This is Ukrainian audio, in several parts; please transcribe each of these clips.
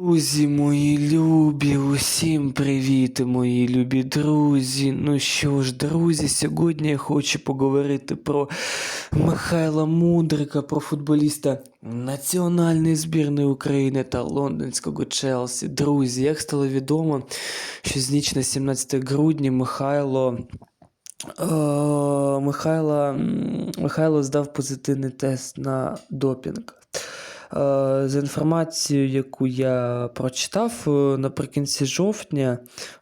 Друзі, мої любі, усім привіт, мої любі друзі. Ну що ж, друзі, сьогодні я хочу поговорити про Михайла Мудрика, про футболіста національної збірної України та лондонського Челсі. Друзі, як стало відомо, що з ніч на 17 грудня Михайло. Е, Михайло, Михайло здав позитивний тест на допінг. Е, За інформацією, яку я прочитав, е, наприкінці жовтня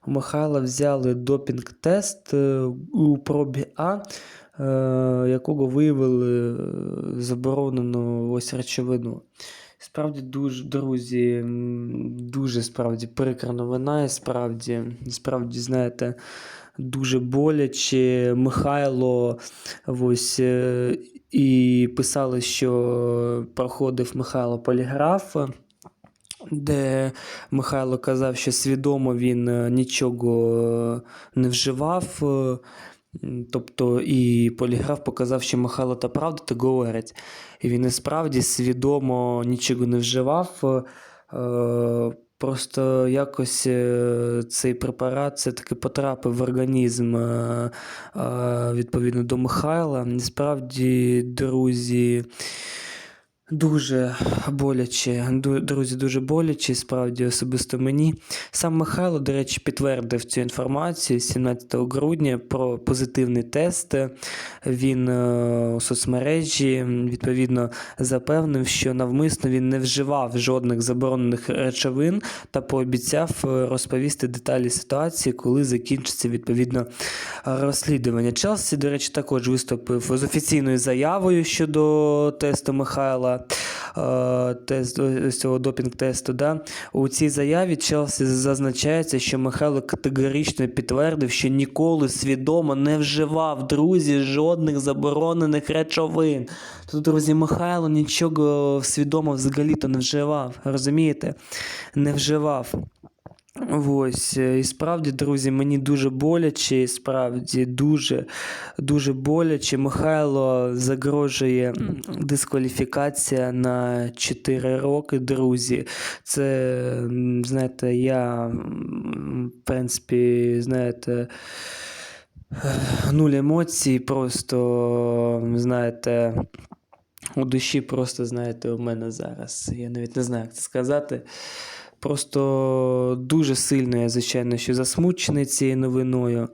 у Михайла взяли допінг-тест е, у пробі А, якого виявили заборонену ось речовину. Справді дуже, друзі, дуже справді прикра новина, і справді, справді, знаєте, дуже боляче. Михайло ось е, і писали, що проходив Михайло поліграф, де Михайло казав, що свідомо він е, нічого е, не вживав. Тобто і поліграф показав, що Михайло та правда та говорить. І він і справді свідомо нічого не вживав. Просто якось е, цей препарат все-таки потрапив в організм е, е, відповідно до Михайла. Насправді, друзі, дуже боляче. Друзі, дуже боляче, справді особисто мені. Сам Михайло, до речі, підтвердив цю інформацію 17 грудня про позитивний тест. Він е, у соцмережі відповідно запевнив, що навмисно він не вживав жодних заборонених речовин та пообіцяв е, розповісти деталі ситуації, коли закінчиться відповідно розслідування. Челсі, до речі, також виступив з офіційною заявою щодо тесту Михайла. Тест ось цього допінг-тесту. Да? У цій заяві Челсі зазначається, що Михайло категорично підтвердив, що ніколи свідомо не вживав друзі жодних заборонених речовин. Тут, друзі, Михайло нічого свідомо взагалі-то не вживав. Розумієте? Не вживав. Ось, е, і справді, друзі, мені дуже боляче, і справді дуже, дуже боляче. Михайло загрожує дискваліфікація на 4 роки, друзі. Це, знаєте, я, в принципі, знаєте, нуль емоцій, просто, знаєте, у душі просто, знаєте, у мене зараз. Я навіть не знаю, як це сказати. Просто дуже сильно я, звичайно, що засмучений цією новиною.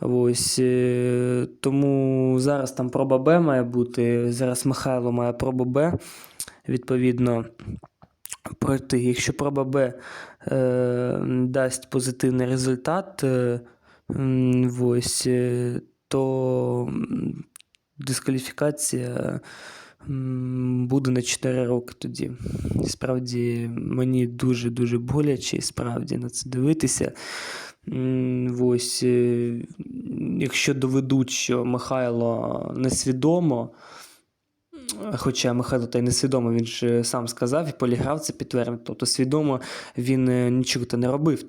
Ось, е, тому зараз там проба Б має бути. Зараз Михайло має пробу Б, відповідно, пройти. Якщо проба Б е, дасть позитивний результат, е, ось, е, то дискваліфікація буде на 4 роки тоді. І справді мені дуже-дуже боляче, справді на це дивитися. Ось, е, якщо доведуть, що Михайло несвідомо, хоча Михайло та й несвідомо, він ж сам сказав і поліграф це підтвердив. Тобто свідомо він е, нічого та не робив.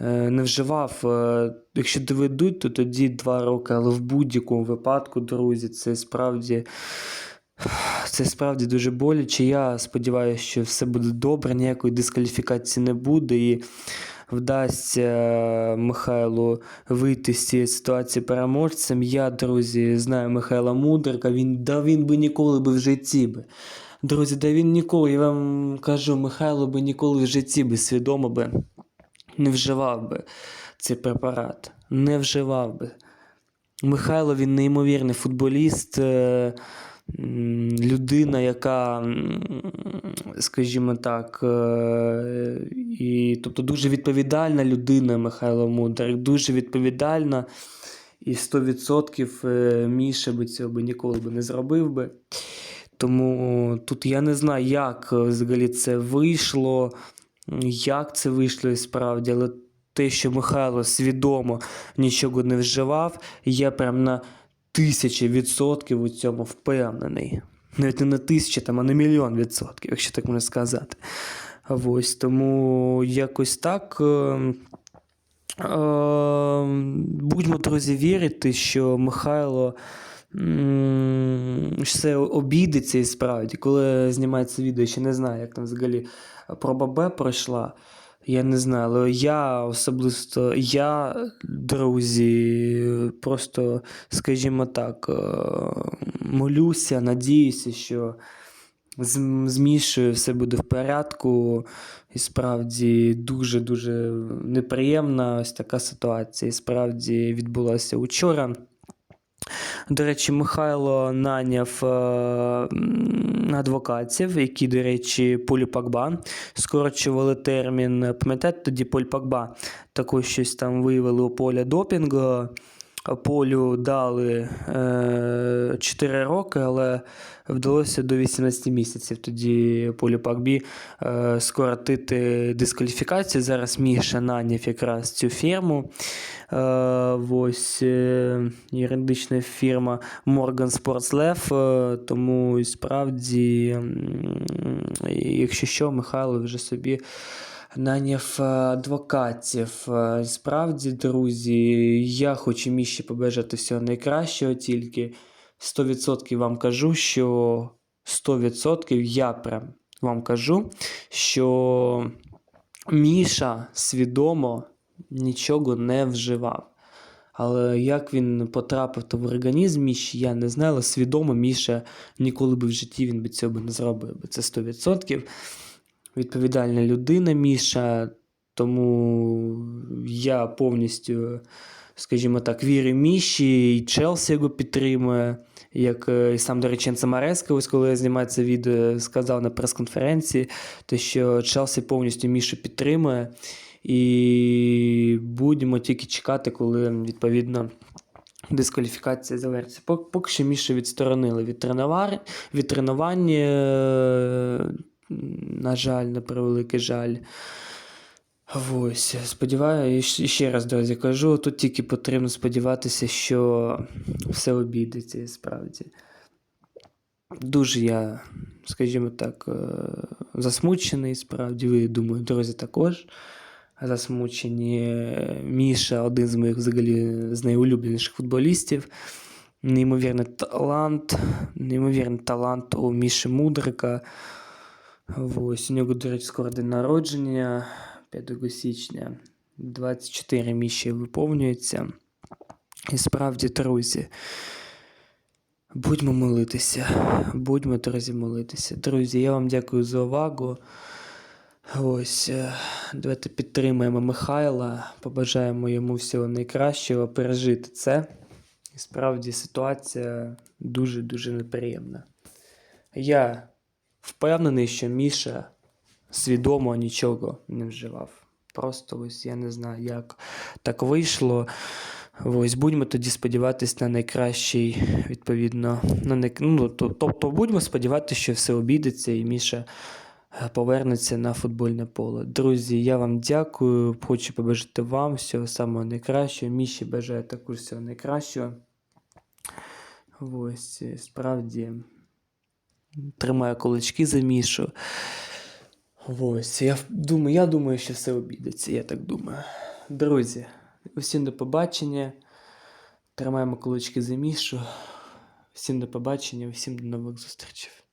Е, Не вживав. Е, Якщо доведуть, то тоді два роки, але в будь-якому випадку, друзі, це справді. Це справді дуже боляче. Я сподіваюся, що все буде добре, ніякої дискваліфікації не буде і вдасться Михайлу вийти з цієї ситуації переможцем. Я, друзі, знаю Михайла Мудрика. Він да він би ніколи би в житті би. Друзі, да він ніколи, я вам кажу, Михайло би ніколи в житті би свідомо би не вживав би цей препарат. Не вживав би. Михайло він неймовірний футболіст, е, людина, яка, скажімо так, е, і, тобто дуже відповідальна людина Михайло Мудрик, дуже відповідальна. І 100% е, Міша би цього би ніколи би не зробив би. Тому тут я не знаю, як е, взагалі це вийшло, як це вийшло і справді, але те, що Михайло свідомо нічого не вживав, я прям на тисячі відсотків у цьому впевнений. Навіть не на тисячі, там, а на мільйон відсотків, якщо так можна сказати. Ось тому якось так. е, е, Будьмо, друзі, вірити, що Михайло все обійдеться і справді. Коли знімається відео, ще не знаю, як там взагалі проба Б пройшла. Я не знаю, але я особисто, я, друзі, просто, скажімо так, е, молюся, надіюся, що з, з Мішою все буде в порядку. І справді дуже-дуже неприємна ось така ситуація. І справді відбулася учора. До речі, Михайло наняв е, адвокатів, які, до речі, Полю Пакба скорочували термін. Пам'ятаєте, тоді Поль Пакба також щось там виявили у поля допінгу. Полю дали е, 4 роки, але вдалося до 18 місяців тоді Полю Пакбі е, скоротити дискваліфікацію. Зараз Міша наняв якраз цю фірму. Е, ось е, юридична фірма Morgan Sports Lev, е, тому і справді, якщо що, Михайло вже собі наняв е, адвокатів. Е, Справді, друзі, я хочу Міші побажати всього найкращого, тільки 100% вам кажу, що 100% я прям вам кажу, що Міша свідомо нічого не вживав. Але як він потрапив то в організм Міші, я не знаю, але свідомо Міша ніколи би в житті він би цього не зробив. би. Це 100%. Відповідальна людина Міша, тому я повністю, скажімо так, вірю Міші, і Челсі його підтримує. Як е, і сам Дореченце Мареска, ось коли я знімаю це відео, сказав на прес-конференції, то що Челсі повністю Мішу підтримує. І будемо тільки чекати, коли відповідно дискваліфікація завершиться. Поки що Мішу відсторонили від, тренувар... На жаль, на превеликий жаль. Ось, сподіваюся, ще раз, друзі, кажу, тут тільки потрібно сподіватися, що все обійдеться справді. Дуже я, скажімо так, е, засмучений, справді, ви, думаю, друзі, також засмучені. Міша один з моїх взагалі з найулюбленіших футболістів. Неймовірний талант, неймовірний талант у Міші Мудрика. Ось, у нього, до речі, скоро день народження 5 січня. 24 міші виповнюється. І справді, друзі, будьмо молитися. Будьмо, друзі, молитися. Друзі, я вам дякую за увагу. Ось, е, давайте підтримаємо Михайла, побажаємо йому всього найкращого, пережити це. І справді ситуація дуже-дуже неприємна. Я впевнений, що Міша свідомо нічого не вживав. Просто ось я не знаю, як так вийшло. Ось будьмо тоді сподіватися на найкращий, відповідно, на най... ну, тобто будьмо сподіватися, що все обійдеться і Міша е, повернеться на футбольне поле. Друзі, я вам дякую. Хочу побажати вам всього самого найкращого. Міші бажаю також всього найкращого. Ось, справді тримаю кулачки за Мішу. Ось, я думаю, я думаю, що все обійдеться, я так думаю. Друзі, усім до побачення. Тримаємо кулачки за Мішу. Всім до побачення, всім до нових зустрічей.